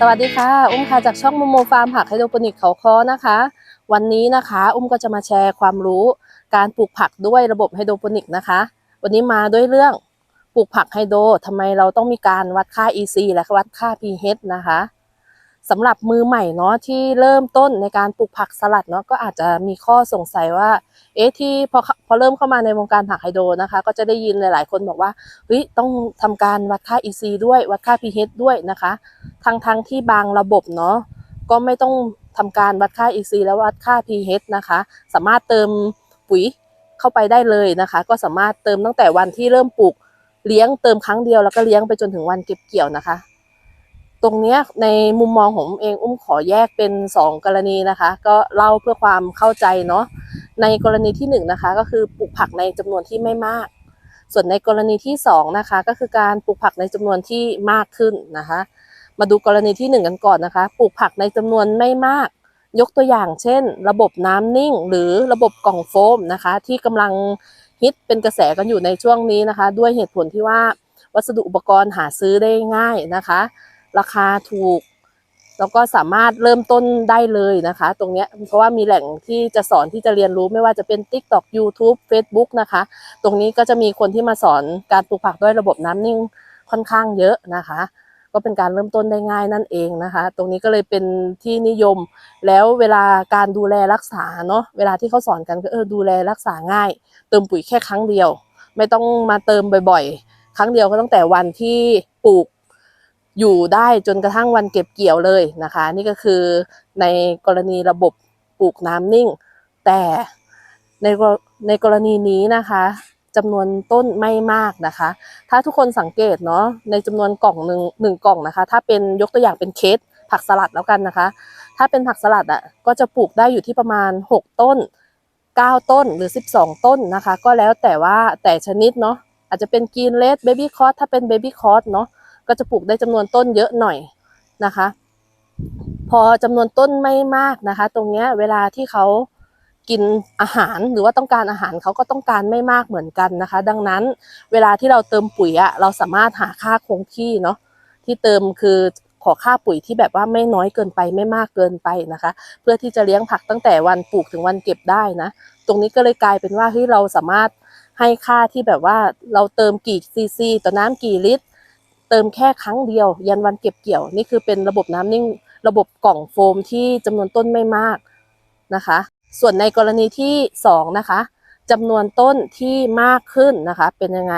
สวัสดีค่ะอุ้มค่ะจากช่องโมโมฟาร์มผักไฮโดรโปนิกเขาคอนะคะ วันนี้นะคะอุ้มก็จะมาแชร์ความรู้การปลูกผักด้วยระบบไฮโดรโปนิกนะคะ วันนี้มาด้วยเรื่องปลูกผักไฮโดรทำไมเราต้องมีการวัดค่า EC และวัดค่า pH นะคะ สำหรับมือใหม่เนาะที่เริ่มต้นในการปลูกผักสลัดเนาะก็อาจจะมีข้อสงสัยว่า เอ๊ะที่พอพอเริ่มเข้ามาในวงการผักไฮโดรนะคะ ก็จะได้ยินหลาย ๆ คนบอกว่าเฮ้ยต้องทำการวัดค่า EC ด้วยวัดค่า pH ด้วยนะคะทั้งทั้งที่บางระบบเนาะก็ไม่ต้องทำการวัดค่า EC แล้ววัดค่า pH นะคะ สามารถเติมปุ๋ยเข้าไปได้เลยนะคะ ก็สามารถเติมตั้งแต่วันที่เริ่มปลูกเลี้ยงเติมครั้งเดียวแล้วก็เลี้ยงไปจนถึงวันเก็บเกี่ยวนะคะ ตรงนี้ในมุมมองของผมเองอุ้มขอแยกเป็น 2 กรณีนะคะ ก็เล่าเพื่อความเข้าใจเนาะในกรณีที่ 1นงนะคะ ก็คือปลูกผักในจำนวนที่ไม่มาก ส่วนในกรณีที่ 2 นะคะ ก็คือการปลูกผักในจำนวนที่มากขึ้นนะคะ มาดูกรณีที่ 1 กันก่อนนะคะ ปลูกผักในจำนวนไม่มาก ยกตัวอย่างเช่น ระบบน้ำนิ่ง หรือระบบกล่องโฟมนะคะ ที่กำลังฮิตเป็นกระแสกันอยู่ในช่วงนี้นะคะ ด้วยเหตุผลที่ว่าวัสดุอุปกรณ์หาซื้อได้ง่ายนะคะ ราคาถูก แล้วก็สามารถเริ่มต้นได้เลยนะคะ ตรงเนี้ยเพราะว่ามีแหล่งที่จะสอนที่จะเรียนรู้ไม่ว่าจะเป็น TikTok YouTube Facebook นะคะ ตรงนี้ก็จะมีคนที่มาสอนการปลูกผักด้วยระบบน้ำนิ่งค่อนข้างเยอะนะคะ ก็เป็นการเริ่มต้นได้ง่ายนั่นเองนะคะ ตรงนี้ก็เลยเป็นที่นิยม แล้วเวลาการดูแลรักษาเนาะเวลาที่เขาสอนกันก็เออดูแลรักษาง่าย เติมปุ๋ยแค่ครั้งเดียว ไม่ต้องมาเติมบ่อยๆ ครั้งเดียวก็ตั้งแต่วันที่ปลูก อยู่ได้จนกระทั่งวันเก็บเกี่ยวเลยนะคะ นี่ก็คือในกรณีระบบปลูกน้ำนิ่ง แต่ในในกรณีนี้นะคะจำนวนต้นไม่มากนะคะ ถ้าทุกคนสังเกตเนาะในจำนวนกล่องหนึ่งหนึ่งกล่องนะคะ ถ้าเป็นยกตัวอย่างเป็นเคสผักสลัดแล้วกันนะคะ ถ้าเป็นผักสลัดอะก็จะปลูกได้อยู่ที่ประมาณ 6 ต้น 9 ต้นหรือ 12 ต้นนะคะ ก็แล้วแต่ว่าแต่ชนิดเนาะอาจจะเป็นกรีนเลดเบบี้คอร์ถ้าเป็นเบบี้คอร์เนาะ ก็จะปลูกได้จำนวนต้นเยอะหน่อยนะคะ พอจำนวนต้นไม่มากนะคะ ตรงเนี้ยเวลาที่เขากินอาหารหรือว่าต้องการอาหารเขาก็ต้องการไม่มากเหมือนกันนะคะ ดังนั้นเวลาที่เราเติมปุ๋ยอะเราสามารถหาค่าคงที่เนาะที่เติมคือขอค่าปุ๋ยที่แบบว่าไม่น้อยเกินไปไม่มากเกินไปนะคะ เพื่อที่จะเลี้ยงผักตั้งแต่วันปลูกถึงวันเก็บได้นะ ตรงนี้ก็เลยกลายเป็นว่าเฮ้ยเราสามารถให้ค่าที่แบบว่าเราเติมกี่ซีซีต่อน้ำกี่ลิตร เติมแค่ครั้งเดียว ยันวันเก็บเกี่ยว นี่คือเป็นระบบน้ำนิ่ง ระบบกล่องโฟมที่จำนวนต้นไม่มากนะคะ ส่วนในกรณีที่ 2 นะคะจำนวนต้นที่มากขึ้นนะคะ เป็นยังไง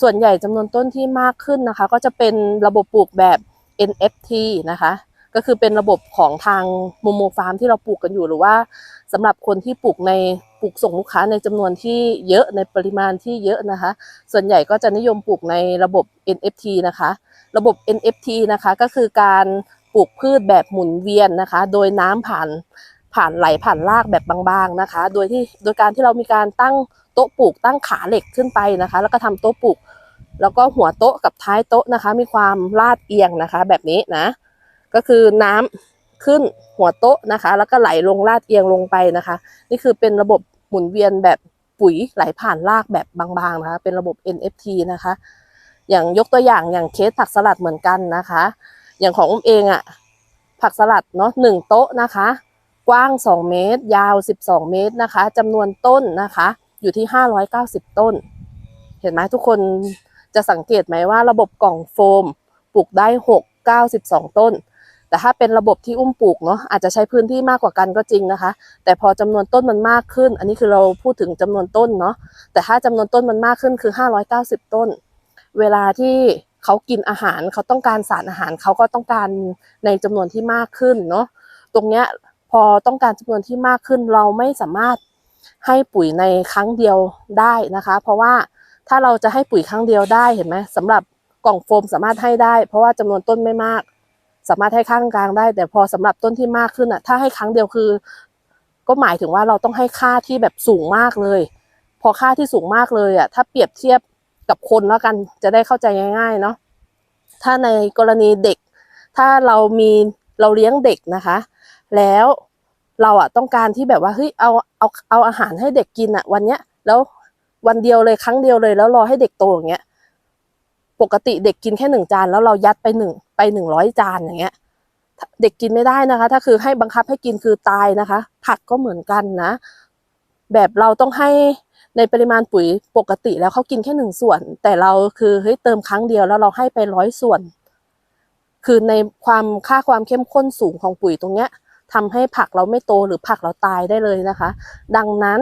ส่วนใหญ่จำนวนต้นที่มากขึ้นนะคะ ก็จะเป็นระบบปลูกแบบ NFT นะคะก็คือเป็นระบบของทางโมโมฟาร์มที่เราปลูกกันอยู่หรือว่าสำหรับคนที่ปลูกใน ลูกส่งลูกค้าในจำนวนที่เยอะในปริมาณที่เยอะนะคะ ส่วนใหญ่ก็จะนิยมปลูกในระบบ NFT นะคะ ระบบ NFT นะคะก็คือการปลูกพืชแบบหมุนเวียนนะคะ โดยน้ำผ่านผ่านไหลผ่านรากแบบบางๆนะคะ โดยที่โดยการที่เรามีการตั้งโต๊ะปลูกตั้งขาเหล็กขึ้นไปนะคะ แล้วก็ทำโต๊ะปลูก แล้วก็หัวโต๊ะกับท้ายโต๊ะนะคะ มีความลาดเอียงนะคะ แบบนี้นะ ก็คือน้ำขึ้นหัวโต๊ะนะคะ แล้วก็ไหลลงลาดเอียงลงไปนะคะ นี่คือเป็นระบบ มุนเวียนแบบปุ๋ยไหลผ่านรากแบบบางๆนะคะ เป็นระบบ NFT นะคะ อย่างยกตัวอย่างอย่างเคสผักสลัดเหมือนกันนะคะ อย่างของอุ้มเองอะ่ะผักสลัดเนาะหนึ่งโต๊ะนะคะ กว้าง 2 เมตร ยาว 12 เมตรนะคะจำนวนต้นนะคะ อยู่ที่ 590 ต้น เห็นไหมทุกคนจะสังเกตไหมว่าระบบกล่องโฟมปลูกได้ 6 92 ต้น แต่ถ้าเป็นระบบที่อุ้มปลูกเนาะอาจจะใช้พื้นที่มากกว่ากันก็จริงนะคะ แต่พอจำนวนต้นมันมากขึ้น อันนี้คือเราพูดถึงจำนวนต้นเนาะแต่ถ้าจำนวนต้นมันมากขึ้นคือ 590 ต้น เวลาที่เขากินอาหารเขาต้องการสารอาหารเขาก็ต้องการในจำนวนที่มากขึ้นเนาะตรงเนี้ยพอต้องการจำนวนที่มากขึ้นเราไม่สามารถให้ปุ๋ยในครั้งเดียวได้นะคะ เพราะว่าถ้าเราจะให้ปุ๋ยครั้งเดียวได้เห็นไหมสำหรับกล่องโฟมสามารถให้ได้ เพราะว่าจำนวนต้นไม่มาก สามารถให้ข้างกลางได้ แต่พอสำหรับต้นที่มากขึ้นอะ ถ้าให้ครั้งเดียวคือ ก็หมายถึงว่าเราต้องให้ค่าที่แบบสูงมากเลย พอค่าที่สูงมากเลยอะ ถ้าเปรียบเทียบกับคนแล้วกันจะได้เข้าใจง่าย ๆ เนาะถ้าในกรณีเด็ก ถ้าเรามีเราเลี้ยงเด็กนะคะ แล้วเราอะต้องการที่แบบว่าเฮ้ยเอาเอาเอาอาหารให้เด็กกินอะ วันเนี้ยแล้ววันเดียวเลยครั้งเดียวเลยแล้วรอให้เด็กโตอย่างเงี้ยปกติเด็กกินแค่หนึ่งจานแล้วเรายัดไปหนึ่ง ไปหนึ่งร้อยจานอย่างเงี้ย เด็กกินไม่ได้นะคะ ถ้าคือให้บังคับให้กินคือตายนะคะ ผักก็เหมือนกันนะ แบบเราต้องให้ในปริมาณปุ๋ยปกติแล้วเขากินแค่หนึ่งส่วน แต่เราคือเฮ้ยเติมครั้งเดียวแล้วเราให้ไปร้อยส่วน คือในความค่าความเข้มข้นสูงของปุ๋ยตรงเนี้ยทำให้ผักเราไม่โตหรือผักเราตายได้เลยนะคะ ดังนั้น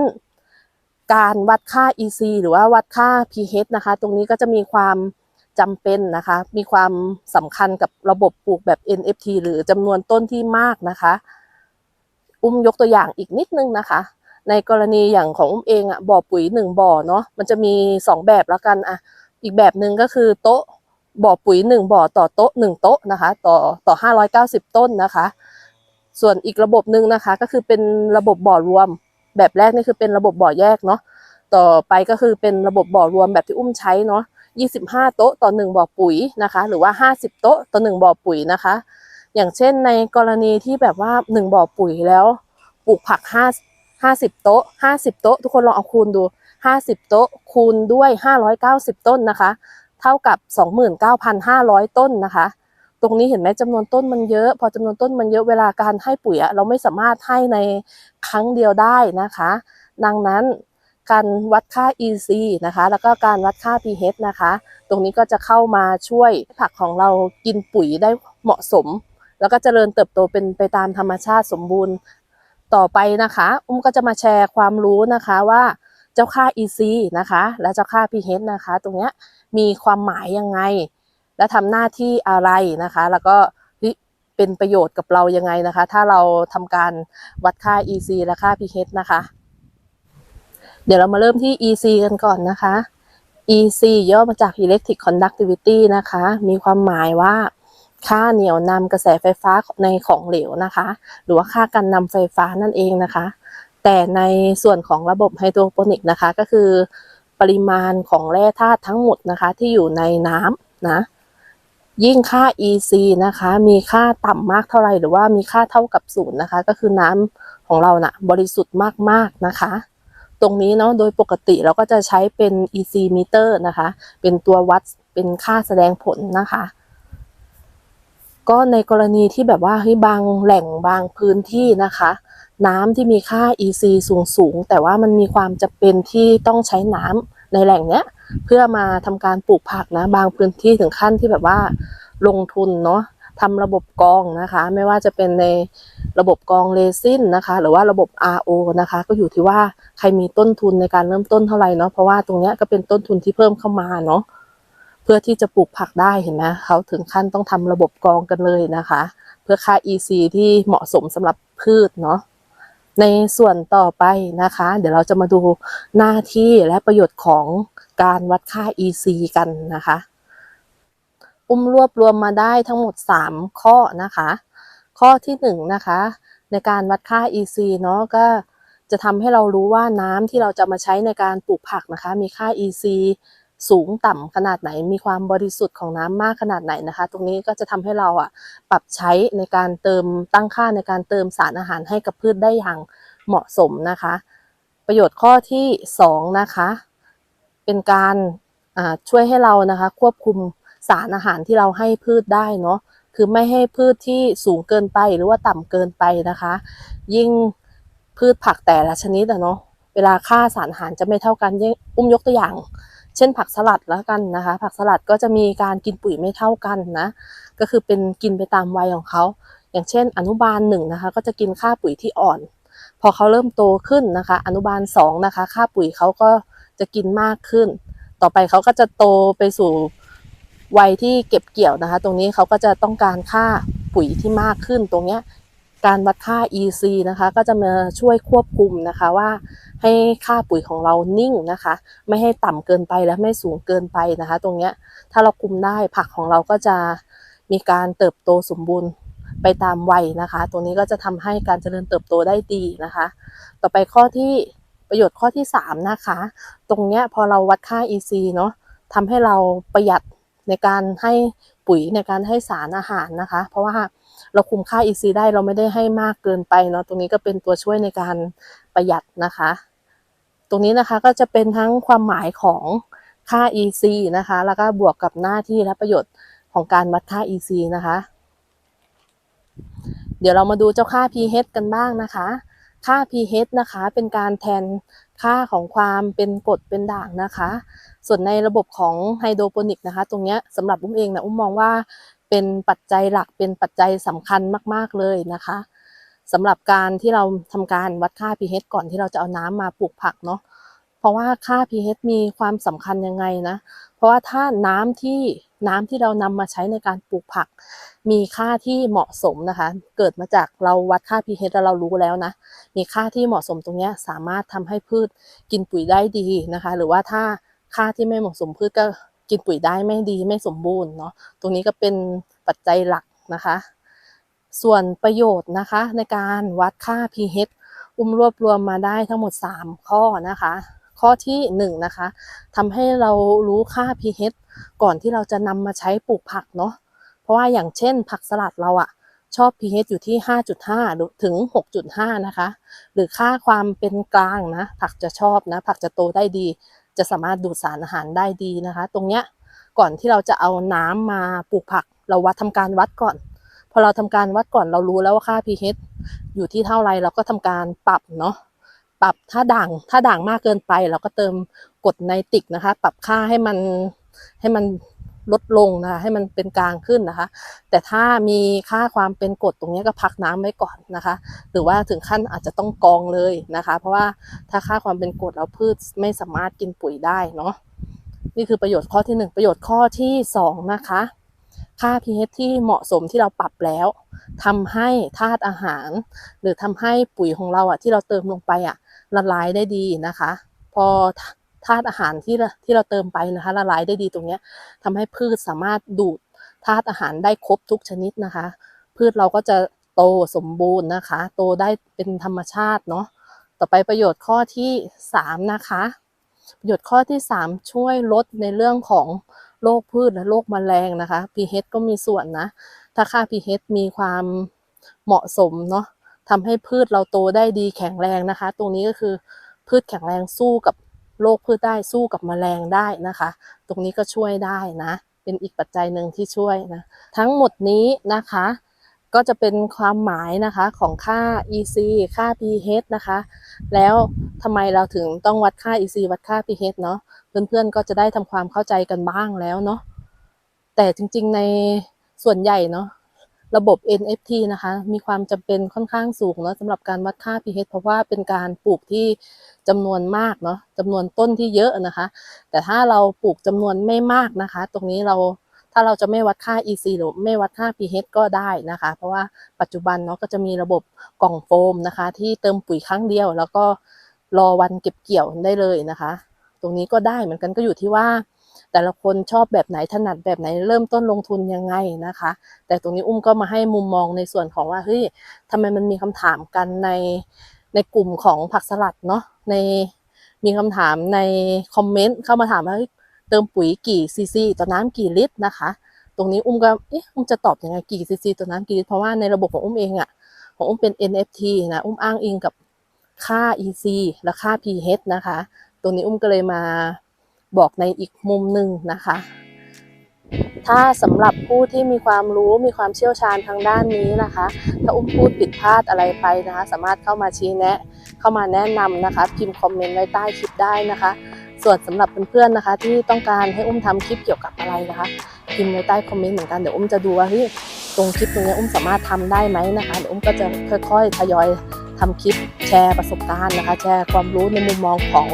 การวัดค่า EC หรือว่าวัดค่า pH นะคะ ตรงนี้ก็จะมีความ จำเป็นนะคะ มีความสำคัญกับระบบปลูกแบบ NFT หรือจำนวนต้นที่มากนะคะ อุ้มยกตัวอย่างอีกนิดนึงนะคะ ในกรณีอย่างของอุ้มเองอะบ่อปุ๋ยหนึ่งบ่อเนาะมันจะมีสองแบบแล้วกันอะอีกแบบหนึ่งก็คือโต๊ะบ่อปุ๋ยหนึ่งบ่อต่อโต๊ะหนึ่งโต๊ะนะคะ ต่อต่อห้าร้อยเก้าสิบต้นนะคะ ส่วนอีกระบบหนึ่งนะคะ ก็คือเป็นระบบบ่อรวม แบบแรกนี่คือเป็นระบบบ่อแยกเนาะต่อไปก็คือเป็นระบบบ่อรวมแบบที่อุ้มใช้เนาะ 25 โต๊ะต่อ 1 บ่อปุ๋ยนะคะ หรือว่า 50 โต๊ะต่อ 1 บ่อปุ๋ยนะคะ อย่างเช่นในกรณีที่แบบว่า 1 บ่อปุ๋ยแล้วปลูกผัก 5 50 โต๊ะ 50 โต๊ะ ทุกคนลองเอาคูณดู 50 โต๊ะคูณด้วย 590 ต้นนะคะ เท่ากับ 29,500 ต้นนะคะ ตรงนี้เห็นไหมจำนวนต้นมันเยอะ พอจำนวนต้นมันเยอะเวลาการให้ปุ๋ยเราไม่สามารถให้ในครั้งเดียวได้นะคะ ดังนั้น การวัดค่า EC นะคะ แล้วก็การวัดค่า pH นะคะ ตรงนี้ก็จะเข้ามาช่วยให้ผักของเรากินปุ๋ยได้เหมาะสม แล้วก็เจริญเติบโตเป็นไปตามธรรมชาติสมบูรณ์ต่อไปนะคะ อุ้มก็จะมาแชร์ความรู้นะคะว่าเจ้าค่า EC นะคะ และเจ้าค่า pH นะคะ ตรงนี้มีความหมายยังไง และทำหน้าที่อะไรนะคะ แล้วก็เป็นประโยชน์กับเรายังไงนะคะ ถ้าเราทำการวัดค่า EC และค่า pH นะคะ เดี๋ยวเรามาเริ่มที่ EC กันก่อนนะคะ EC ย่อมาจาก Electric Conductivity นะคะ มีความหมายว่า ค่าเหนี่ยวนำกระแสไฟฟ้าในของเหลวนะคะ หรือว่าค่าการนำไฟฟ้านั่นเองนะคะ แต่ในส่วนของระบบไฮโดรโปนิกนะคะ ก็คือปริมาณของแร่ธาตุทั้งหมดนะคะ ที่อยู่ในน้ำนะยิ่งค่า EC นะคะ มีค่าต่ำมากเท่าไหร่หรือว่ามีค่าเท่ากับศูนย์นะคะ ก็คือน้ำของเรานะ่ะบริสุทธิ์มากๆนะคะ ตรงนี้เนาะโดยปกติเราก็จะใช้เป็น EC meter นะคะ เป็นตัววัดเป็นค่าแสดงผลนะคะ ก็ในกรณีที่แบบว่าเฮ้ยบางแหล่งบางพื้นที่นะคะ น้ำที่มีค่า EC สูงสูงแต่ว่ามันมีความจำเป็นที่ต้องใช้น้ำในแหล่งเนี้ย เพื่อมาทำการปลูกผักนะ บางพื้นที่ถึงขั้นที่แบบว่าลงทุนเนาะ ทำระบบกองนะคะ ไม่ว่าจะเป็นในระบบกองเรซินนะคะ หรือว่าระบบ RO นะคะ ก็อยู่ที่ว่าใครมีต้นทุนในการเริ่มต้นเท่าไหร่เนาะเพราะว่าตรงเนี้ยก็เป็นต้นทุนที่เพิ่มเข้ามาเนาะเพื่อที่จะปลูกผักได้เห็นไหมเขาถึงขั้นต้องทำระบบกองกันเลยนะคะ เพื่อค่า EC ที่เหมาะสมสำหรับพืชเนาะในส่วนต่อไปนะคะ เดี๋ยวเราจะมาดูหน้าที่และประโยชน์ของการวัดค่า EC กันนะคะ อุ้มรวบรวมมาได้ทั้งหมด 3 ข้อนะคะ ข้อที่1นงนะคะในการวัดค่า EC เนาะก็จะทำให้เรารู้ว่าน้ำที่เราจะมาใช้ในการปลูกผักนะคะ มีค่า EC สูงต่ำขนาดไหน มีความบริสุทธิ์ของน้ำมากขนาดไหนนะคะ ตรงนี้ก็จะทำให้เราอะปรับใช้ในการเติมตั้งค่าในการเติมสารอาหารให้กับพืชได้อย่างเหมาะสมนะคะ ประโยชน์ข้อที่ 2 นะคะ เป็นการช่วยให้เรานะคะ ควบคุม สารอาหารที่เราให้พืชได้เนาะคือไม่ให้พืชที่สูงเกินไปหรือว่าต่ำเกินไปนะคะ ยิ่งพืชผักแต่ละชนิดอะเนาะเวลาค่าสารอาหารจะไม่เท่ากันยิ่งอุ้มยกตัวอย่าง เช่นผักสลัดแล้วกันนะคะ ผักสลัดก็จะมีการกินปุ๋ยไม่เท่ากันนะ ก็คือเป็นกินไปตามวัยของเขา อย่างเช่น อนุบาลหนึ่งนะคะ ก็จะกินค่าปุ๋ยที่อ่อน พอเขาเริ่มโตขึ้นนะคะ อนุบาลสองนะคะ ค่าปุ๋ยเขาก็จะกินมากขึ้น ต่อไปเขาก็จะโตไปสู่ วัยที่เก็บเกี่ยวนะคะ ตรงนี้เขาก็จะต้องการค่าปุ๋ยที่มากขึ้นตรงเนี้ยการวัดค่า EC นะคะ ก็จะมาช่วยควบคุมนะคะว่า ให้ค่าปุ๋ยของเรานิ่งนะคะ ไม่ให้ต่ำเกินไปและไม่สูงเกินไปนะคะ ตรงเนี้ยถ้าเราคุมได้ผักของเราก็จะมีการเติบโตสมบูรณ์ไปตามวัยนะคะ ตรงนี้ก็จะทำให้การเจริญเติบโตได้ดีนะคะ ต่อไปข้อที่ประโยชน์ข้อที่ 3 นะคะ ตรงเนี้ยพอเราวัดค่า EC เนาะทำให้เราประหยัด ในการให้ปุ๋ยในการให้สารอาหารนะคะ เพราะว่าเราคุมค่า EC ได้เราไม่ได้ให้มากเกินไปเนาะตรงนี้ก็เป็นตัวช่วยในการประหยัดนะคะ ตรงนี้นะคะก็จะเป็นทั้งความหมายของค่า EC นะคะ แล้วก็บวกกับหน้าที่และประโยชน์ของการวัดค่า EC นะคะ เดี๋ยวเรามาดูเจ้าค่า pH กันบ้างนะคะ ค่า pH นะคะเป็นการแทนค่าของความเป็นกรดเป็นด่างนะคะ ส่วนในระบบของไฮโดรโปนิกนะคะ ตรงนี้สำหรับอุ้มเองนะอุ้มมองว่าเป็นปัจจัยหลักเป็นปัจจัยสำคัญมาก ๆเลยนะคะสำหรับการที่เราทำการวัดค่า pH ก่อนที่เราจะเอาน้ำมาปลูกผักเนาะเพราะว่าค่า pH มีความสำคัญยังไงนะ เพราะว่าถ้าน้ำที่น้ำที่เรานำมาใช้ในการปลูกผัก มีค่าที่เหมาะสมนะคะ เกิดมาจากเราวัดค่า pH แล้วเรารู้แล้วนะ มีค่าที่เหมาะสมตรงนี้สามารถทำให้พืชกินปุ๋ยได้ดีนะคะ หรือว่าถ้า ค่าที่ไม่เหมาะสมพืชก็กินปุ๋ยได้ไม่ดีไม่สมบูรณ์เนาะตรงนี้ก็เป็นปัจจัยหลักนะคะ ส่วนประโยชน์นะคะในการวัดค่า pH อุ้มรวบรวมมาได้ทั้งหมด 3 ข้อนะคะ ข้อที่1นะคะทำให้เรารู้ค่า pH ก่อนที่เราจะนำมาใช้ปลูกผักเนาะเพราะว่าอย่างเช่น ผักสลัดเราอะชอบ pH อยู่ที่ 5.5หรือถึง 6.5 นะคะ หรือค่าความเป็นกลางนะ ผักจะชอบนะ ผักจะโตได้ดี จะสามารถดูดสารอาหารได้ดีนะคะ ตรงเนี้ยก่อนที่เราจะเอาน้ำมาปลูกผัก เราวัดทำการวัดก่อน พอเราทำการวัดก่อนเรารู้แล้วว่าค่า pH อยู่ที่เท่าไรเราก็ทำการปรับเนาะปรับถ้าด่างถ้าด่างมากเกินไป เราก็เติมกรดไนติกนะคะ ปรับค่าให้มันให้มัน ลดลงนะคะให้มันเป็นกลางขึ้นนะคะ แต่ถ้ามีค่าความเป็นกรดตรงนี้ก็พักน้ำไว้ก่อนนะคะ หรือว่าถึงขั้นอาจจะต้องกองเลยนะคะ เพราะว่าถ้าค่าความเป็นกรดแล้วพืชไม่สามารถกินปุ๋ยได้เนาะนี่คือประโยชน์ข้อที่หนึ่งประโยชน์ข้อที่สองนะคะ ค่า pH ที่เหมาะสมที่เราปรับแล้วทำให้ธาตุอาหาร หรือทำให้ปุ๋ยของเราอะที่เราเติมลงไปอะละลายได้ดีนะคะ พอ ธาตุอาหารที่เราที่เราเติมไปนะคะละลายได้ดีตรงเนี้ยทำให้พืชสามารถดูดธาตุอาหารได้ครบทุกชนิดนะคะ พืชเราก็จะโตสมบูรณ์นะคะ โตได้เป็นธรรมชาติเนาะต่อไปประโยชน์ข้อที่สามนะคะประโยชน์ข้อที่สามช่วยลดในเรื่องของโรคพืชและโรคแมลงนะคะ pH ก็มีส่วนนะ ถ้าค่า pH มีความเหมาะสมเนาะทำให้พืชเราโตได้ดีแข็งแรงนะคะ ตรงนี้ก็คือพืชแข็งแรงสู้กับ โรคพืชได้สู้กับแมลงได้นะคะ ตรงนี้ก็ช่วยได้นะ เป็นอีกปัจจัยหนึ่งที่ช่วยนะทั้งหมดนี้นะคะ ก็จะเป็นความหมายนะคะของค่า EC ค่า pH นะคะ แล้วทำไมเราถึงต้องวัดค่า EC วัดค่า pH เนาะเพื่อนๆก็จะได้ทำความเข้าใจกันบ้างแล้วเนาะแต่จริงๆในส่วนใหญ่เนาะระบบ NFT นะคะ มีความจำเป็นค่อนข้างสูงเนาะสำหรับการวัดค่า pH เพราะว่าเป็นการปลูกที่ จำนวนมากเนาะจำนวนต้นที่เยอะนะคะ แต่ถ้าเราปลูกจำนวนไม่มากนะคะ ตรงนี้เราถ้าเราจะไม่วัดค่า EC หรือไม่วัดค่า pH ก็ได้นะคะ เพราะว่าปัจจุบันเนาะก็จะมีระบบกล่องโฟมนะคะ ที่เติมปุ๋ยครั้งเดียว แล้วก็รอวันเก็บเกี่ยวได้เลยนะคะ ตรงนี้ก็ได้เหมือนกันก็อยู่ที่ว่า แต่ละคนชอบแบบไหนถนัดแบบไหนเริ่มต้นลงทุนยังไงนะคะ แต่ตรงนี้อุ้มก็มาให้มุมมองในส่วนของว่าเฮ้ยทำไมมันมีคำถามกันใน ในกลุ่มของผักสลัดเนาะในมีคำถามในคอมเมนต์เข้ามาถามว่าเติมปุ๋ยกี่ซีซีต่อน้ำกี่ลิตรนะคะ ตรงนี้อุ้มก็เอ๊ะอุ้มจะตอบยังไงกี่ซีซีต่อน้ำกี่ลิตรเพราะว่าในระบบของอุ้มเองอะของอุ้มเป็น NFT นะอุ้มอ้างอิงกับค่า EC และค่า pH นะคะ ตรงนี้อุ้มก็เลยมาบอกในอีกมุมหนึ่งนะคะ ถ้าสำหรับผู้ที่มีความรู้มีความเชี่ยวชาญทางด้านนี้นะคะ ถ้าอุ้มพูดผิดพลาดอะไรไปนะคะ สามารถเข้ามาชี้แนะ เข้ามาแนะนำนะคะพิมพ์คอมเมนต์ไว้ใต้คลิปได้นะคะ ส่วนสำหรับเพื่อนๆนะคะ ที่ต้องการให้อุ้มทำคลิปเกี่ยวกับอะไรนะคะพิมพ์ไว้ใต้คอมเมนต์เหมือนกันเดี๋ยวอุ้มจะดูว่าเฮ้ยตรงคลิปตรงนี้อุ้มสามารถทำได้ไหมนะคะเดี๋ยวอุ้มก็จะค่อยๆทยอยทำคลิปแชร์ประสบการณ์นะคะ แชร์ความรู้ในมุมมองของ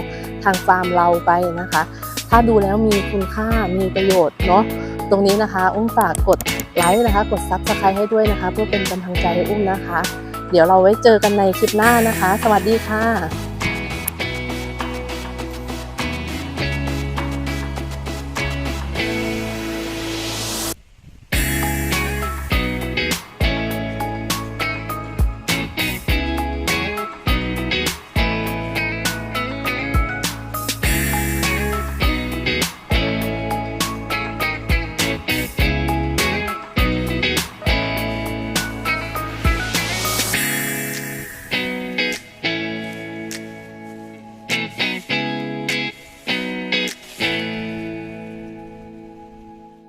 ทางฟาร์มเราไปนะคะ ถ้าดูแล้วมีคุณค่ามีประโยชน์เนาะ ตรงนี้นะคะ อุ้มฝากกดไลค์นะคะ กดซับสไครต์ให้ด้วยนะคะ เพื่อเป็นกำลังใจให้อุ้มนะคะ เดี๋ยวเราไว้เจอกันในคลิปหน้านะคะ สวัสดีค่ะ